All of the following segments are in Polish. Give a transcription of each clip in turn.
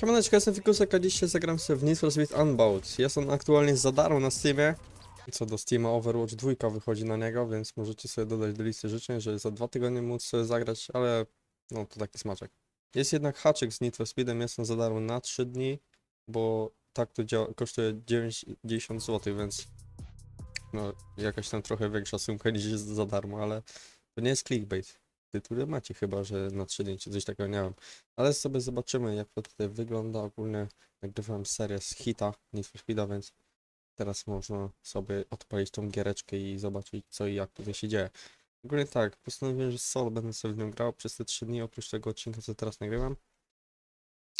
Siemaneczko, jestem Fikusek, a dzisiaj zagram sobie w Need for Speed Unbound. Jest on aktualnie za darmo na Steamie. Co do Steama, Overwatch 2 wychodzi na niego, więc możecie sobie dodać do listy życzeń, że za dwa tygodnie móc sobie zagrać, ale no to taki smaczek. Jest jednak haczyk z Need for Speedem, jest on za darmo na 3 dni, bo tak to działa, kosztuje 90 zł, więc no jakaś tam trochę większa sumka niż jest za darmo, ale to nie jest clickbait. Tytuły macie chyba, że na 3 dni czy coś takiego, nie wiem. Ale sobie zobaczymy, jak to tutaj wygląda. Ogólnie nagrywałem serię z hita, Need for więc teraz można sobie odpalić tą giereczkę i zobaczyć, co i jak tutaj się dzieje. Ogólnie tak, postanowiłem, że solo będę sobie w nią grał przez te 3 dni, oprócz tego odcinka, co teraz nagrywam.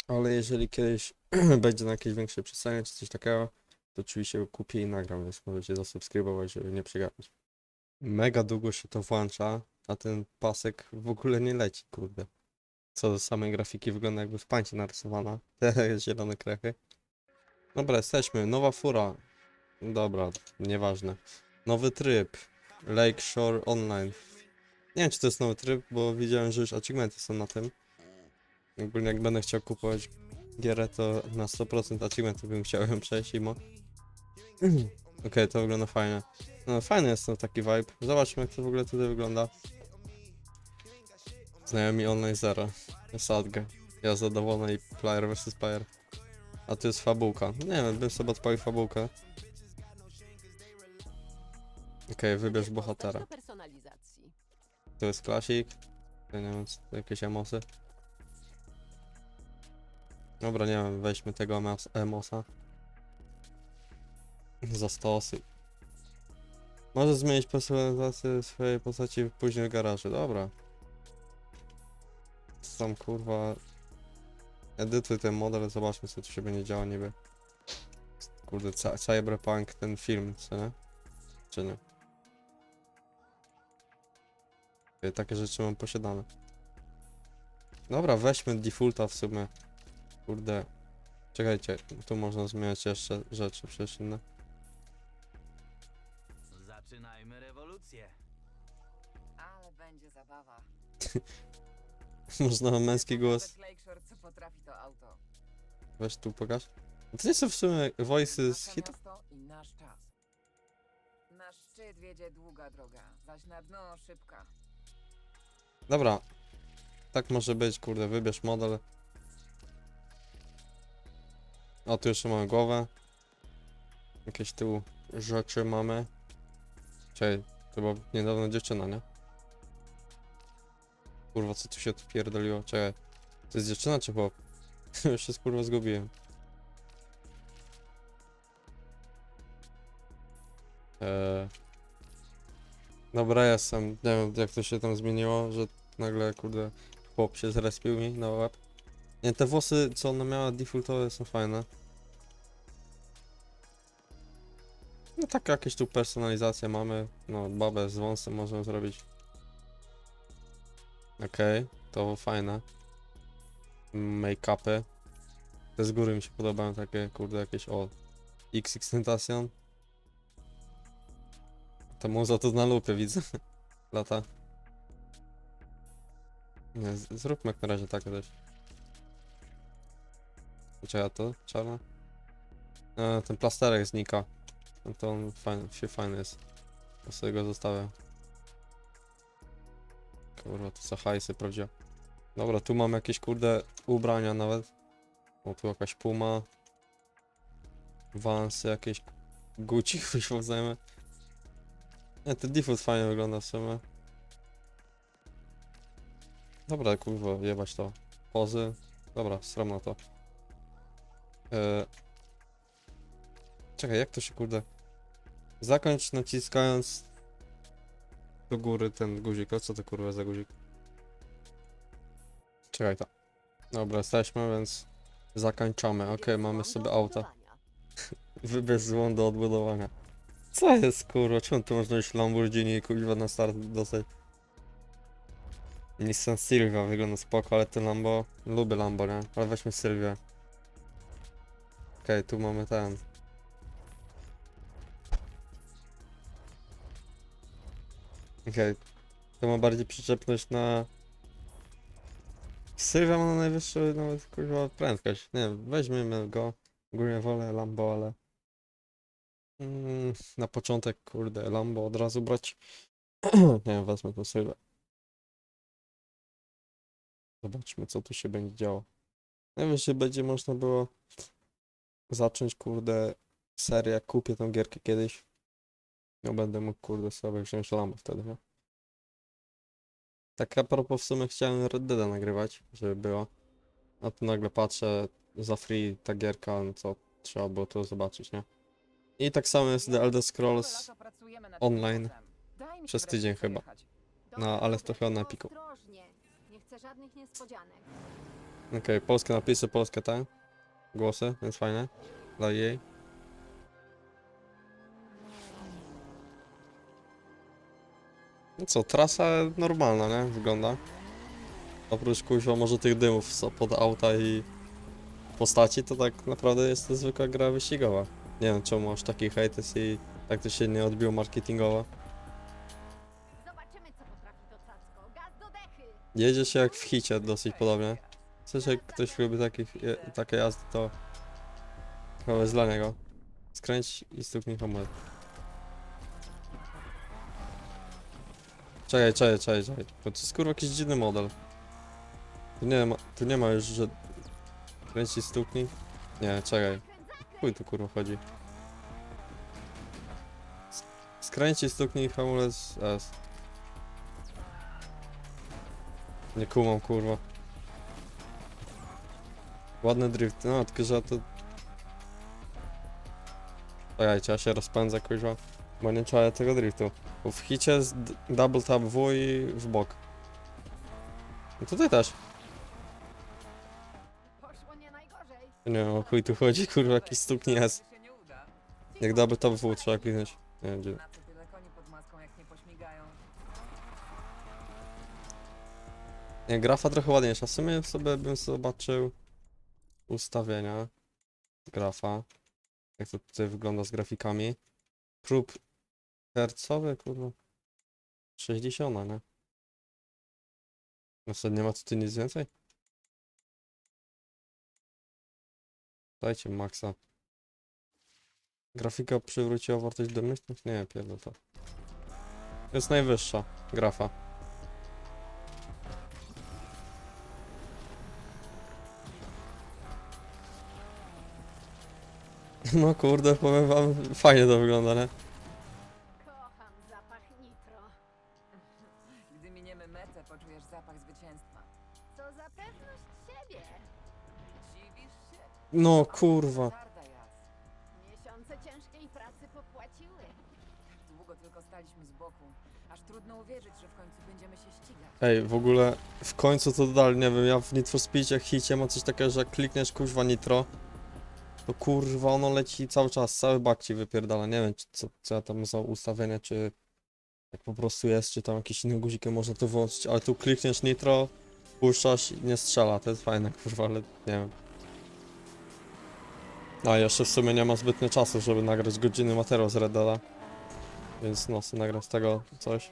Ale jeżeli kiedyś będzie na jakieś większe przesłanie czy coś takiego, to oczywiście kupię i nagram, więc możecie zasubskrybować, żeby nie przegapić. Mega długo się to włącza, a ten pasek w ogóle nie leci, kurde. Co do samej grafiki wygląda jakby w pańcie narysowana. Te zielone krechy. Dobra, jesteśmy. Nowa fura. Dobra, nieważne. Nowy tryb. Lakeshore Online. Nie wiem, czy to jest nowy tryb, bo widziałem, że już achievementy są na tym. Ogólnie jak będę chciał kupować gierę, to na 100% achievementy bym chciał ją przejść imo. Okej, to wygląda fajnie. No fajny jest to taki vibe. Zobaczmy jak to w ogóle tutaj wygląda. Znajomi online zero. Sadgę. Ja zadowolony i player vs player. A tu jest fabułka. Nie wiem, bym sobie odpalił fabułkę. Okej, wybierz bohatera. Do personalizacji. To jest klasik. Ja nie wiem, co to jakieś emosy. Dobra, nie wiem, weźmy tego emos- emosa. Za stosy. Może zmienić personalizację swojej postaci później w garażu. Dobra. Sam kurwa. Edytuj ten model, zobaczmy co tu się będzie działo niby. Kurde, cy- cyberpunk, ten film, co nie? Czy nie? Okej, Takie rzeczy mam posiadane. Dobra, weźmy defaulta w sumie. Kurde. Czekajcie, tu można zmieniać jeszcze rzeczy przecież inne. Zaczynajmy rewolucję. Ale będzie zabawa. Można męski głos. Nawet Lakeshore, co potrafi to auto. Weź tu pokaż. To nie są w sumie voices z Nasze hitów? miasto i nasz czas. Na szczyt wiedzie długa droga, zaś na dno szybka. Dobra. Tak może być, kurde, wybierz model. O, tu jeszcze mamy głowę. Jakieś tu rzeczy mamy. Czekaj, to była niedawno dziewczyna, nie? Kurwa, co tu się tu pierdoliło? Czekaj. To jest dziewczyna czy chłop? Już się kurwa zgubiłem. Eee... Dobra, jestem. Nie wiem jak to się tam zmieniło, że nagle kurde chłop się zrespił mi na łeb. Nie, te włosy co ona miała defaultowe są fajne. No tak jakieś tu personalizacje mamy. No babę z wąsem możemy zrobić. Okej, to fajne. Make-upy. Te z góry mi się podobają takie kurde jakieś o XX Tentacion. Ta muza to na lupie widzę. Lata. Nie, zróbmy jak na razie tak coś. Czekaj, to? Czarna? E, ten plasterek znika. No to on fajny, się fajny jest. Ja sobie go zostawię. Kurwa, to za hajsy prawdziwe. Dobra, tu mam jakieś kurde ubrania nawet. O, tu jakaś puma. Vansy jakieś. Gucci wyśwozemy. Nie, ten default fajnie wygląda w sumie. Dobra, kurwa, jebać to. Pozy. Dobra, stram na to. Eee... Czekaj, jak to się kurde... Zakończ naciskając do góry ten guzik. O co to kurwa za guzik? Czekaj to. Dobra, jesteśmy, więc zakończamy. Okej, mamy sobie auto. Wybierz złą do odbudowania. Co jest kurwa? Czemu tu można iść Lamborghini kurwa na start dostać? Nissan Silvia wygląda spoko, ale ten Lambo... Lubię Lambo, nie? Ale weźmy Sylwię. Okej, tu mamy ten. Okej. To ma bardziej przyczepność na... Sylwia ma najwyższą nawet kurwa prędkość. Nie wiem, weźmiemy go. Ogólnie wolę Lambo, ale... Mm, na początek, kurde, Lambo od razu brać. Nie wiem, wezmę tą Sylwę. Zobaczmy, co tu się będzie działo. Czy będzie można było zacząć, kurde, serię. Kupię tą gierkę kiedyś. No będę mógł, kurde, sobie wziąć Lambo wtedy, nie? Tak a propos w sumie chciałem Red Deada nagrywać, żeby było. A tu nagle patrzę za free ta gierka, no co trzeba było to zobaczyć, nie? I tak samo jest The Elder Scrolls online przez tydzień chyba. No, ale to chyba na niespodzianek. Okej, polskie napisy, polskie te głosy, więc fajne. Dla jej. No co, trasa normalna, nie? Wygląda. Oprócz kuźwa może tych dymów pod auta i postaci, to tak naprawdę jest to zwykła gra wyścigowa. Nie wiem czemu masz taki hejtes i tak to się nie odbiło marketingowo. Zobaczymy, co potrafi to cacko. Gaz do dechy! Jedzie się jak w hicie dosyć podobnie. Coś jak ktoś lubi takich, je, takie jazdy, to chyba jest dla niego. Skręć i stuknij hamulec. Czekaj, czekaj, czekaj, czekaj. To jest kurwa jakiś dziwny model. Tu nie ma, tu nie ma już, że kręć i stuknij. Nie, czekaj. Chuj tu kurwa chodzi. S- Skręć i stuknij hamulec S. Nie kumam, kurwa. Ładny drift, no tylko że to... Czekajcie, ja się rozpędzę, kurwa. Bo nie czuję tego driftu. W hicie d- double tap W i w bok. Tutaj też. Nie. Nie o chuj tu chodzi, kurwa, jakiś stuknie jest. Jak double tap W trzeba kliknąć. Nie wiem, gdzie. Nie? Nie, grafa trochę ładniejsza. W sumie sobie bym zobaczył ustawienia grafa. Jak to tutaj wygląda z grafikami. Prób hercowy, kurwa. 60, nie? Co, nie ma tutaj nic więcej? Dajcie maksa. Grafika przywróciła wartość domyślnych? Nie, pierdol to. Jest najwyższa grafa. No kurde, powiem wam, fajnie to wygląda, nie? No kurwa. Twarda jazda. Miesiące ciężkiej pracy popłaciły. Długo tylko staliśmy z boku. Aż trudno uwierzyć, że w końcu będziemy się ścigać. Ej, w ogóle w końcu to dodali, nie wiem, ja w Need for Speedzie, hicie ma coś takiego, że jak klikniesz kuźwa nitro, to kurwa ono leci cały czas, cały bak ci wypierdala, nie wiem czy- co, co ja tam za ustawienie, czy jak po prostu jest, czy tam jakieś inne guziki można to wyłączyć, ale tu klikniesz nitro, puszczasz i nie strzela, to jest fajne kurwa, ale nie wiem. A jeszcze w sumie nie ma zbytnio czasu, żeby nagrać godzinny materiał z Red więc no, sobie nagram z tego coś.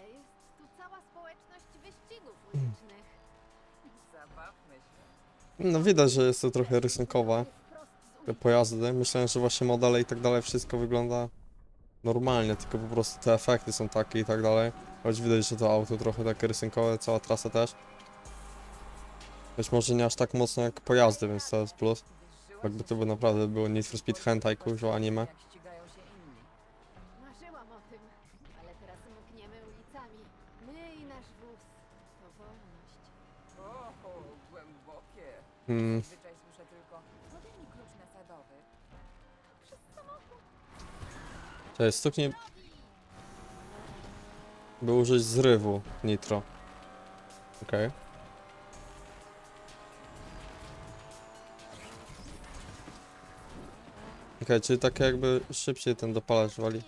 No widać, że jest to trochę z te pojazdy. Myślałem, że właśnie modele i tak dalej, wszystko wygląda normalnie, tylko po prostu te efekty są takie i tak dalej. Choć widać, że to auto trochę takie rysunkowe, cała trasa też. Być może nie aż tak mocno jak pojazdy, więc to jest plus. Jakby to by naprawdę było Need for Speed Hentai, kuźwa anime. Jak ścigają się inni. Marzyłam o tym, ale teraz mkniemy ulicami. My i nasz wóz. To wolność. O, głębokie. Hmm, Zwyczaj słyszę tylko. Podaj mi klucz nasadowy. Przez samochód. to jest stuknie, by użyć zrywu nitro. Okej. Okej, czyli tak jakby szybciej ten dopalacz wali.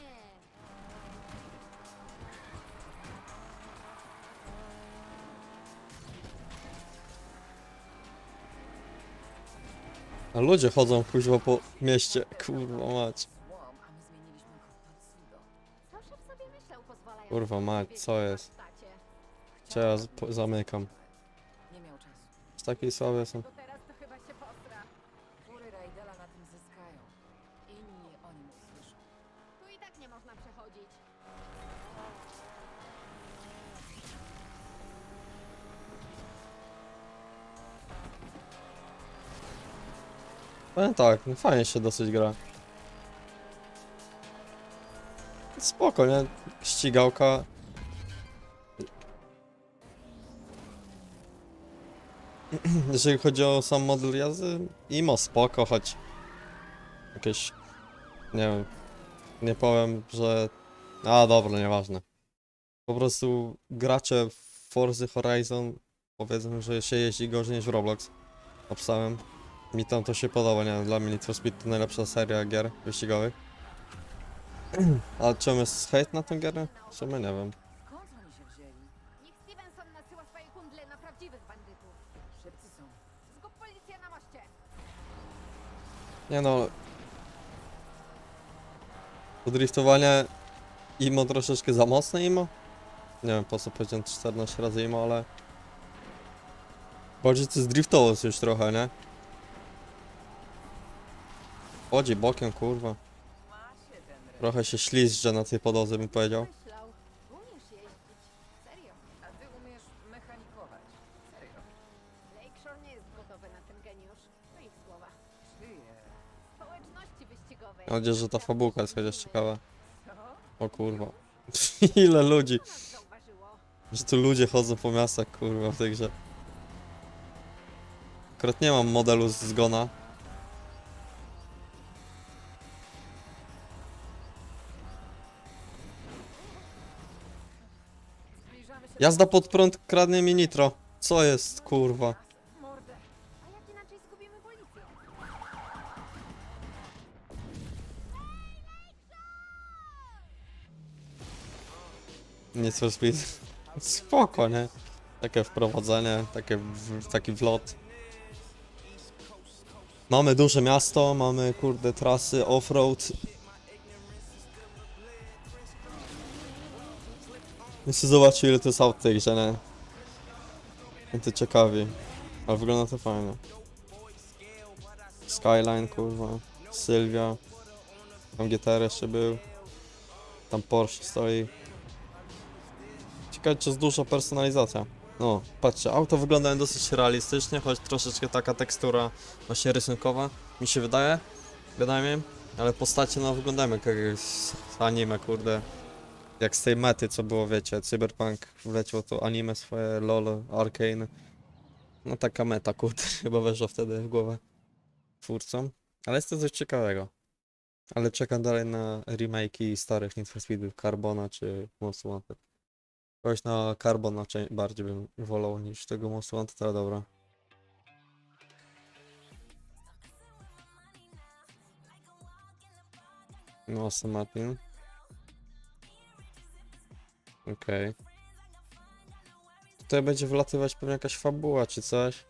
A ludzie chodzą kuźwa po mieście, kurwa mać. Kurwa mać, co jest? Cię ja z- po- zamykam. Z takiej słaby są. Tak, no fajnie się dosyć gra. Spoko, nie? Ścigałka. Jeżeli chodzi o sam model jazdy, imo spoko, choć jakieś, nie wiem, nie powiem, że... A dobra, nieważne. Po prostu gracze w Forza Horizon powiedzą, że się jeździ gorzej niż w Roblox. Obstałem. Mi tam to się podoba, nie dla mnie Need for Speed to najlepsza seria gier wyścigowych. Ale czemu jest hejt na tę gierę? W sumie nie wiem. Nie no. To driftowanie imo troszeczkę za mocne imo? Nie wiem po co powiedziałem 14 razy imo, ale... Bardziej to jest driftowość już trochę, nie? Chodzi bokiem, kurwa. Trochę się ślizgże na tej podłodze, bym powiedział. Mam nadzieję, że ta fabułka jest chociaż ciekawa. O kurwa. Ile ludzi. Że tu ludzie chodzą po miastach, kurwa, w tej grze. Akurat nie mam modelu z zgona. Jazda pod prąd kradnie mi nitro. Co jest, kurwa? Nic for speed. Spoko, nie? Takie wprowadzenie, takie w, taki wlot. Mamy duże miasto, mamy kurde trasy off-road. Chcę zobaczyć ile to jest aut tej grze, nie? Mnie to ciekawi. Ale wygląda to fajnie. Skyline, kurwa. Sylwia. Tam GTR jeszcze był. Tam Porsche stoi. Ciekawe, czy jest duża personalizacja. No, patrzcie, auto wyglądają dosyć realistycznie, choć troszeczkę taka tekstura właśnie rysunkowa, mi się wydaje, wydaje mi, ale postacie no wyglądają jak jakieś anime, kurde. Jak z tej mety, co było, wiecie, Cyberpunk wleciał to anime swoje, LOL, Arcane. No taka meta, kurde, chyba weszła wtedy w głowę twórcom. Ale jest to coś ciekawego. Ale czekam dalej na remake'i starych Need for Speedów, Carbona czy Most Wanted. Kogoś na Carbon raczej bardziej bym wolał niż tego Most Wanted, ale dobra. No, Aston Martin. Okej. Tutaj będzie wlatywać pewnie jakaś fabuła czy coś.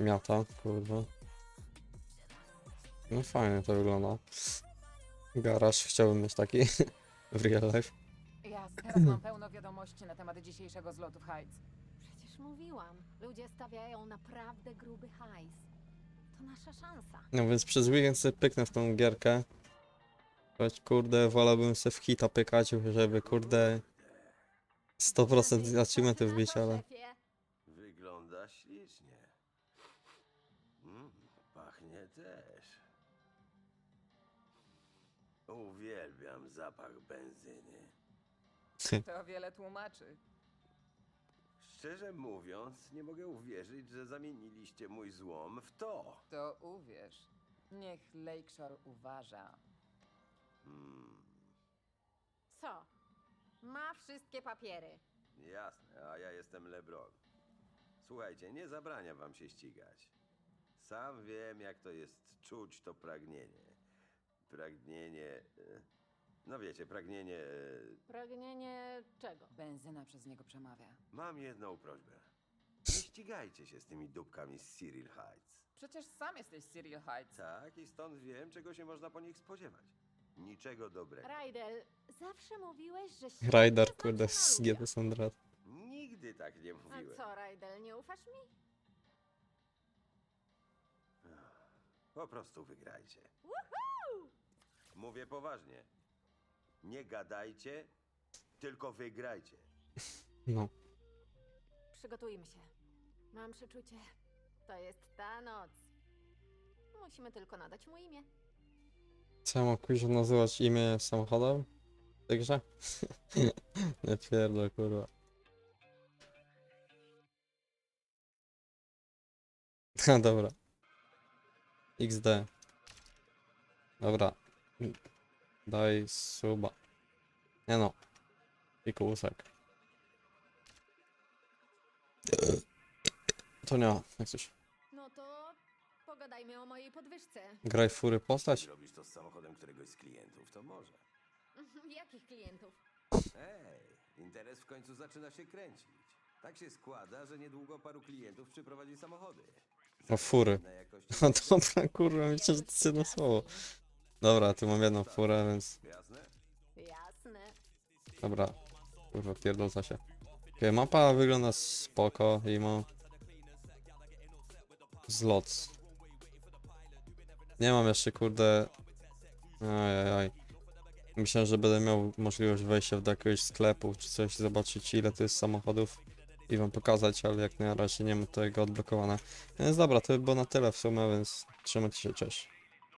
Miata, kurwa. No fajnie to wygląda. Garaż chciałbym mieć taki w real life. Ja teraz mam pełno wiadomości na temat dzisiejszego zlotu w Heights. Przecież mówiłam. Ludzie stawiają naprawdę gruby hajs. To nasza szansa. No więc przez weekend sobie pyknę w tą gierkę. Choć kurde, wolałbym sobie w hita pykać, żeby kurde 100% achievementów wbić, ale... Wygląda ślicznie. Mm, pachnie też. Uwielbiam zapach benzyny. To wiele tłumaczy. Szczerze mówiąc, nie mogę uwierzyć, że zamieniliście mój złom w to. To uwierz. Niech Lakeshore uważa. Hmm, Co? Ma wszystkie papiery. jasne, a ja jestem LeBron. Słuchajcie, nie zabrania wam się ścigać. Sam wiem, jak to jest czuć to pragnienie. Pragnienie. e, No wiecie, pragnienie. e, Pragnienie czego? Benzyna przez niego przemawia. Mam jedną prośbę. Nie ścigajcie się z tymi dupkami z Cyril Heights. Przecież sam jesteś Cyril Heights. Tak, i stąd wiem, czego się można po nich spodziewać. Niczego dobrego. Rajdel, zawsze mówiłeś, że... Rider, świetnie kurde, się z GT. Sandrat. Nigdy tak nie A mówiłem. co, Rajdel, nie ufasz mi? Po prostu wygrajcie. Mówię poważnie. Nie gadajcie, tylko wygrajcie. No. Przygotujmy się. Mam przeczucie. To jest ta noc. Musimy tylko nadać mu imię. Mam kuźwa nazywać imię samochodem? Grze? nie pierdol, kurwa. Ha, dobra. XD. Dobra. Daj suba. Nie no. I kółusek. To nie, jak coś. No pogadajmy o mojej podwyżce. Graj w fury postać? robisz to z samochodem któregoś z klientów, to może. Jakich klientów? Ej, interes w końcu zaczyna się kręcić. Tak się składa, że niedługo paru klientów przyprowadzi samochody. O fury. Na jakości No dobra, kurwa, myślę, że to jest jedno słowo. Dobra, tu mam jedną furę, więc Jasne? Jasne. dobra. Kurwa, pierdolca się. Okay, mapa wygląda spoko i ma... Zlot. Nie mam jeszcze, kurde... Ajajaj. Myślałem, że będę miał możliwość wejścia do jakiegoś sklepu czy coś, zobaczyć ile to jest samochodów i wam pokazać, ale jak na razie nie mam tego odblokowane. Więc dobra, to by było na tyle w sumie, więc trzymajcie się, cześć.